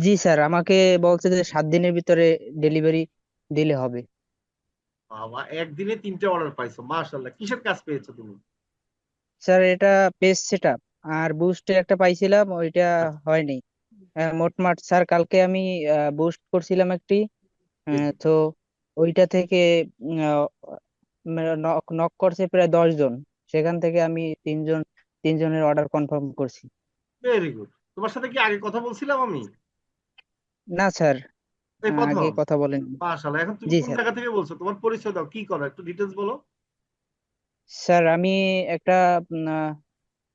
জি sir আমাকে বলছে যে সাত দিনের ভিতরে ডেলিভারি দিলে হবে। বাবা একদিনে তিনটে অর্ডার পাইছো মাশাআল্লাহ। কিসের কাজ পেয়েছ তুমি? স্যার এটা পেজ সেট আপ আর বুস্টে একটা পাইছিলাম ওইটা হয়নি। মোটমাট স্যার কালকে আমি বুস্ট করছিলাম একটি। তো ওইটা থেকে নক নক করছে প্রায় দশ জন। সেখান থেকে আমি তিনজন তিনজনের অর্ডার কনফার্ম করছি। ভেরি গুড তোমার সাথে কি আগে কথা বলছিলাম আমি? না স্যার। আগে কথা। বলেন মাশাআল্লাহ এখন তুমি জি কোন জায়গা থেকে বলছো? তোমার পরিচয় দাও কি করো? একটু বলো। স্যার আমি একটা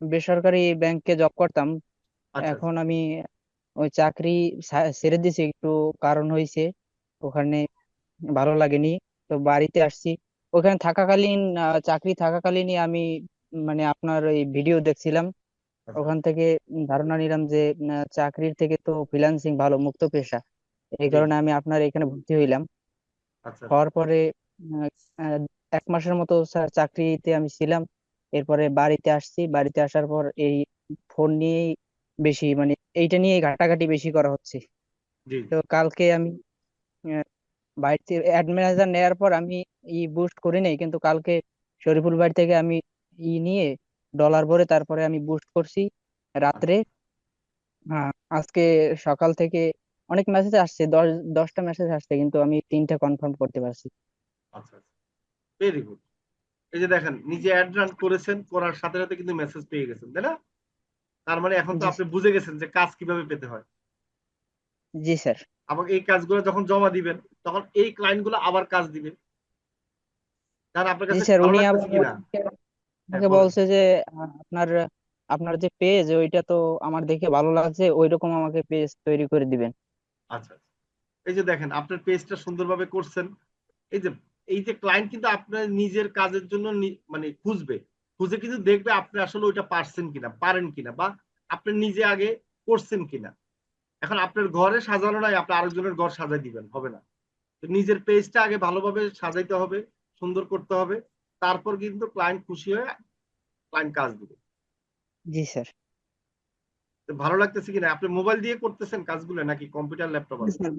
বেসরকারি ব্যাংকে জব করতাম। আচ্ছা। এখন আমি ওই চাকরি ছেড়ে দিছি একটু কারণ হয়েছে। ওখানে ভালো লাগেনি। তো বাড়িতে আসছি। ওখানে থাকাকালীন চাকরি থাকাকালীনই আমি মানে আপনার ওই ভিডিও দেখছিলাম। ওখান থেকে ধারণা নিলাম যে চাকরির থেকে তো ফ্রিল্যান্সিং ভালো মুক্ত পেশা। এই কারণে আমি আপনার এখানে ভর্তি হইলাম। আচ্ছা আচ্ছা। হওয়ার পরে এক মাসের মতো স্যার চাকরিতে আমি ছিলাম। এরপরে বাড়িতে আসছি। বাড়িতে আসার পর এই ফোন নিয়েই বেশি মানে এইটা নিয়ে ঘাটাঘাটি বেশি করা হচ্ছে। জি। তো কালকে আমি বাড়িতে অ্যাড ম্যানেজার নেওয়ার পর আমি ই বুস্ট করি নাই কিন্তু কালকে শরীফুল বাড়ি থেকে আমি ই নিয়ে ডলার ভরে তারপরে আমি বুস্ট করছি আচ্ছা রাত্রে আজকে সকাল থেকে অনেক মেসেজ আসছে দশ দশটা মেসেজ আসছে কিন্তু আমি তিনটা কনফার্ম করতে পারছি। আচ্ছা ভেরি গুড এই যে দেখেন নিজে অ্যাড রান করেছেন করার সাথে সাথে কিন্তু মেসেজ পেয়ে গেছেন তাই না? তার মানে এখন তো আপনি বুঝে গেছেন যে কাজ কীভাবে পেতে হয়। জি স্যার। আবার এই কাজগুলো যখন জমা দিবেন তখন এই ক্লায়েন্টগুলো আবার কাজ দিবে। তাহলে আপনার কাছে স্যার উনি আমাকে বলছে যে আহ, আপনার আপনার যে পেজ ওইটা তো আমার দেখে ভালো লাগছে ওইরকম আমাকে পেজ তৈরি করে দিবেন। আচ্ছা আচ্ছা। এই যে দেখেন আপনার পেজটা সুন্দরভাবে করছেন। এই যে এই যে ক্লায়েন্ট কিন্তু আপনার নিজের কাজের জন্য নি- মানে খুঁজবে। খুঁজে কিন্তু দেখবে আপনি আসলে ওইটা পারছেন কিনা পারেন কিনা বা আপনি নিজে আগে করছেন কিনা। এখন আপনার ঘরে সাজানো নাই আপনি আরেকজনের ঘর সাজাই দিবেন হবে না। তো নিজের পেজটা আগে ভালোভাবে সাজাইতে হবে সুন্দর করতে হবে। তারপর কিন্তু ক্লায়েন্ট খুশি হয়ে ক্লায়েন্ট কাজ দিবে। জি স্যার ভালো লাগতেছে কিনা আপনি মোবাইল দিয়ে করতেছেন কাজগুলো নাকি কম্পিউটার ল্যাপটপ আছে? স্যার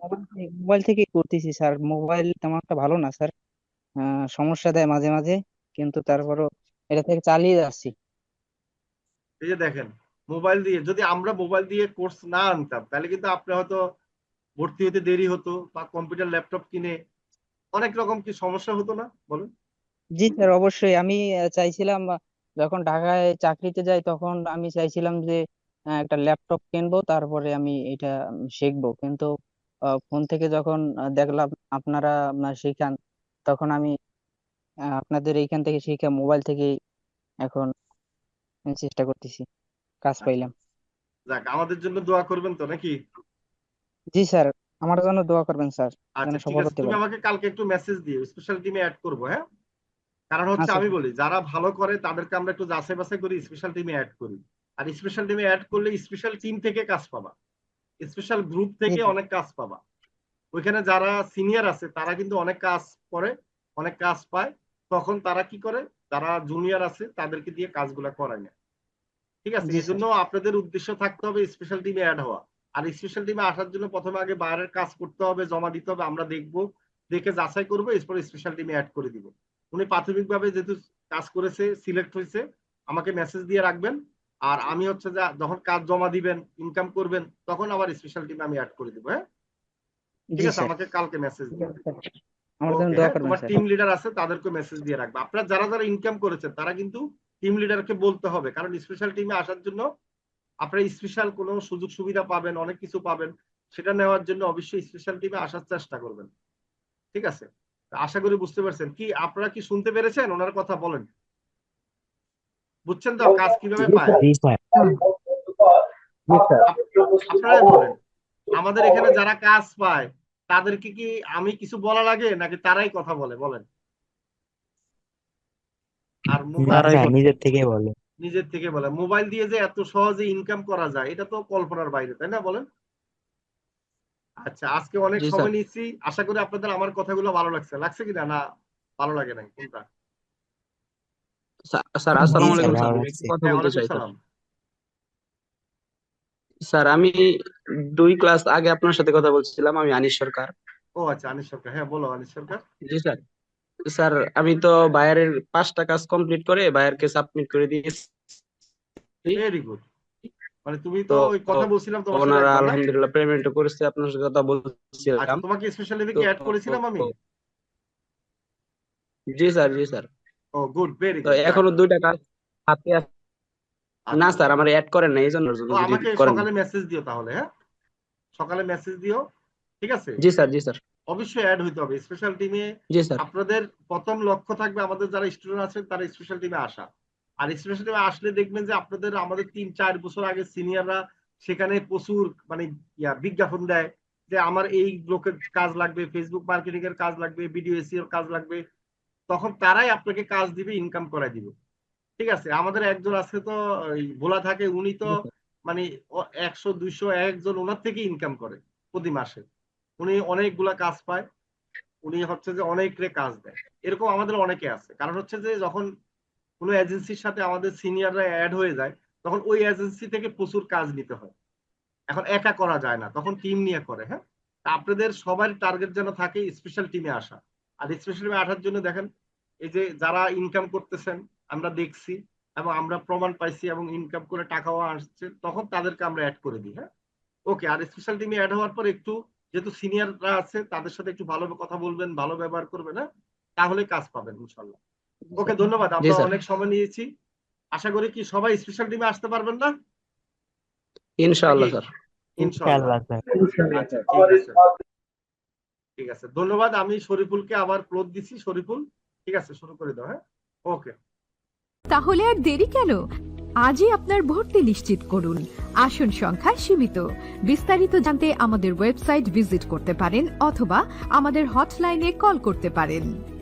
মোবাইল থেকে করতেছি স্যার মোবাইল তেমন একটা ভালো না স্যার সমস্যা দেয় মাঝে মাঝে। কিন্তু তারপরও এটা থেকে চালিয়ে যাচ্ছি। এই যে দেখেন মোবাইল দিয়ে যদি আমরা মোবাইল দিয়ে কোর্স না আনতাম তাহলে কিন্তু আপনি হয়তো ভর্তি হতে দেরি হতো বা কম্পিউটার ল্যাপটপ কিনে অনেক রকম কি সমস্যা হতো না? বলুন। জি স্যার অবশ্যই। আমি চাইছিলাম যখন ঢাকায় চাকরিতে যাই তখন আমি চাইছিলাম যে আহ, একটা ল্যাপটপ কিনবো তারপরে আমি এটা শিখব। কিন্তু ফোন থেকে যখন আহ, দেখলাম আপনারা আপনার শিখান তখন আমি আহ, আপনাদের এইখান থেকে শিখে মোবাইল থেকেই এখন চেষ্টা করতেছি কাজ আচ্ছা পাইলাম। যাক আমাদের জন্য দোয়া করবেন তো নাকি? জি স্যার আমার জন্য দোয়া করবেন স্যার। যেন আচ্ছা ঠিক সফল আছে। হতে তুমি পারি। আমাকে কালকে একটু মেসেজ দিও স্পেশাল টিমে অ্যাড করব হ্যাঁ? কারণ হচ্ছে আচ্ছা। আমি বলি যারা ভালো করে তাদেরকে আমরা একটু যাচাই বাছাই করি স্পেশাল টিমে অ্যাড করি। আর স্পেশাল টিমে অ্যাড করলে স্পেশাল টিম থেকে কাজ পাবা। স্পেশাল গ্রুপ থেকে অনেক কাজ পাবা। ওইখানে যারা সিনিয়র আছে তারা কিন্তু অনেক কাজ করে অনেক কাজ পায়। তখন তারা কি করে? যারা জুনিয়র আছে তাদেরকে দিয়ে কাজগুলা করায় না ঠিক আছে? এই জন্য আপনাদের উদ্দেশ্য থাকতে হবে স্পেশাল টিমে অ্যাড হওয়া। আর স্পেশাল টিমে আসার জন্য প্রথমে আগে বাইরের কাজ করতে হবে জমা দিতে হবে আমরা দেখব দেখে যাচাই করব এরপর স্পেশাল টিমে অ্যাড করে দিব। উনি প্রাথমিকভাবে যেহেতু কাজ করেছে সিলেক্ট হয়েছে আমাকে মেসেজ দিয়ে রাখবেন। আর আমি হচ্ছে যে যখন কাজ জমা দিবেন ইনকাম করবেন তখন আবার স্পেশাল টিমে আমি অ্যাড করে দিব হ্যাঁ? ঠিক আছে আমাকে কালকে মেসেজ তোমার টিম লিডার আছে তাদেরকে মেসেজ দিয়ে রাখবে। আপনারা যারা যারা ইনকাম করেছেন তারা কিন্তু টিম লিডারকে বলতে হবে কারণ স্পেশাল টিমে আসার জন্য আপনারা স্পেশাল কোনো সুযোগ সুবিধা পাবেন অনেক কিছু পাবেন সেটা নেওয়ার জন্য অবশ্যই স্পেশাল টিমে আসার চেষ্টা করবেন। ঠিক আছে? আশা করি বুঝতে পারছেন। কি আপনারা কি শুনতে পেরেছেন? ওনার কথা বলেন। বুঝছেন তো কাজ কীভাবে পায়? বলেন। আমাদের এখানে যারা কাজ পায় তাদেরকে কি আমি কিছু বলা লাগে নাকি তারাই কথা বলে? বলেন। আর নিজের থেকে বলে। নিজের থেকে বলে। মোবাইল দিয়ে যে এত সহজে ইনকাম করা যায় এটা তো কল্পনার বাইরে তাই না বলেন? আচ্ছা আজকে অনেক সময় নিচ্ছি আশা করি আপনাদের আমার কথাগুলো ভালো লাগছে। লাগছে কিনা? না ভালো লাগে নাই। কোনটা? স্যার আসসালামু আলাইকুম স্যার। আমি কথা হ্যাঁ বলতে ওয়ালাইকুম চাই স্যার সালাম। স্যার আমি দুই ক্লাস আগে আপনার সাথে কথা বলছিলাম আমি আনিস সরকার। ও আচ্ছা আনিস সরকার। হ্যাঁ বলো আনিস সরকার। জি স্যার। স্যার আমি তো বায়ারের পাঁচটা কাজ কমপ্লিট করে বায়ারকে সাবমিট করে দিয়েছি। ভেরি গুড মানে তুমি তো ওই কথা বলছিলাম তোমার ওনারা আলহামদুলিল্লাহ পেমেন্টও করেছে আপনার সাথে কথা আচ্ছা বলছিলাম তোমাকে স্পেশাল কি অ্যাড করেছিলাম আমি? জি স্যার জি স্যার। ও গুড ভেরি তো এখনও দুইটা কাজ হাতে আছে। না স্যার আমার অ্যাড করেন না এই জন্য তো আমাকে সকালে মেসেজ দিও তাহলে হ্যাঁ? সকালে মেসেজ দিও ঠিক আছে? জি স্যার জি স্যার। অবশ্যই অ্যাড হইতে হবে। স্পেশাল টিমে জি স্যার। আপনাদের প্রথম লক্ষ্য থাকবে আমাদের যারা স্টুডেন্ট আছেন তারা স্পেশাল টিমে আসা। আর স্পেশাল আসলে দেখবেন যে আপনাদের আমাদের তিন চার বছর আগে সিনিয়ররা সেখানে প্রচুর মানে ইয়া বিজ্ঞাপন দেয় যে আমার এই লোকের কাজ লাগবে ফেসবুক মার্কেটিং এর কাজ লাগবে ভিডিও এসিওর কাজ লাগবে। তখন তারাই আপনাকে কাজ দিবে ইনকাম করাই দিবে। ঠিক আছে? আমাদের একজন আছে তো ভোলা থাকে উনি তো মানে একশো দুইশো একজন ওনার থেকে ইনকাম করে প্রতি মাসে। উনি অনেকগুলা কাজ পায়। উনি হচ্ছে যে অনেকরে কাজ দেয়। এরকম আমাদের অনেকে আছে। কারণ হচ্ছে যে যখন কোনো এজেন্সির সাথে আমাদের সিনিয়ররা অ্যাড হয়ে যায়, তখন ওই এজেন্সি থেকে প্রচুর কাজ নিতে হয়। এখন একা করা যায় না, তখন টিম নিয়ে করে হ্যাঁ? আপনাদের সবার টার্গেট যেন থাকে স্পেশাল টিমে আসা। আর স্পেশাল টিমে আসার জন্য দেখেন, এই যে যারা ইনকাম করতেছেন, আমরা দেখছি এবং আমরা প্রমাণ পাইছি এবং ইনকাম করে টাকাও আসছে, তখন তাদেরকে আমরা অ্যাড করে দিই হ্যাঁ? ওকে আর স্পেশাল টিমে অ্যাড হওয়ার পর একটু যেহেতু সিনিয়ররা আছে, তাদের সাথে একটু ভালো কথা বলবেন, ভালো ব্যবহার করবেন হ্যাঁ? তাহলে কাজ পাবেন, ইনশাল্লাহ। ওকে ধন্যবাদ। আমরা অনেক সময় নিয়েছি। আশা করি কি সবাই স্পেশাল টিমে আসতে পারবেন না? ইনশাআল্লাহ স্যার। ইনশাআল্লাহ। ইনশাআল্লাহ আচ্ছা ঠিক আছে। ধন্যবাদ। আমি শরীফুলকে আবার ক্লোজ দিছি। শরীফুল ঠিক আছে শুরু করে দাও হ্যাঁ? ওকে। তাহলে আর দেরি কেন? আজই আপনার ভর্তি নিশ্চিত করুন। আসন সংখ্যা সীমিত। বিস্তারিত জানতে আমাদের ওয়েবসাইট ভিজিট করতে পারেন অথবা আমাদের হটলাইনে কল করতে পারেন।